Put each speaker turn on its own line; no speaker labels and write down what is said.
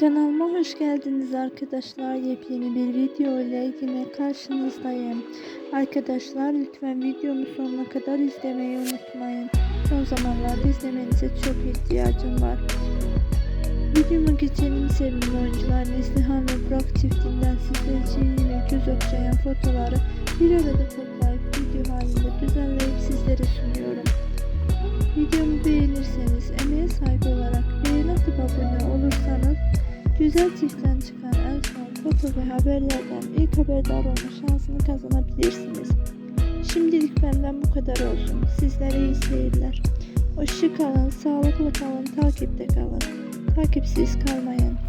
Kanalıma hoş geldiniz arkadaşlar. Yepyeni bir video ile yine karşınızdayım. Arkadaşlar lütfen videomu sonuna kadar izlemeyi unutmayın. Son zamanlarda izlemenize çok ihtiyacım var. Videoma geçelim sevimli oyuncular Neslihan ve Burak çiftinden sizler için yine göz okşayan fotoları bir arada toplayıp video halinde düzenleyip sizlere sunuyorum. Videomu beğenirseniz emeğe saygı olarak güzel çiftten çıkan en son foto ve haberlerden ilk haberdar olma şansını kazanabilirsiniz. Şimdilik benden bu kadar olsun. Sizlere iyi seyirler. Hoşça kalın, sağlıklı kalın, takipte kalın. Takipsiz kalmayın.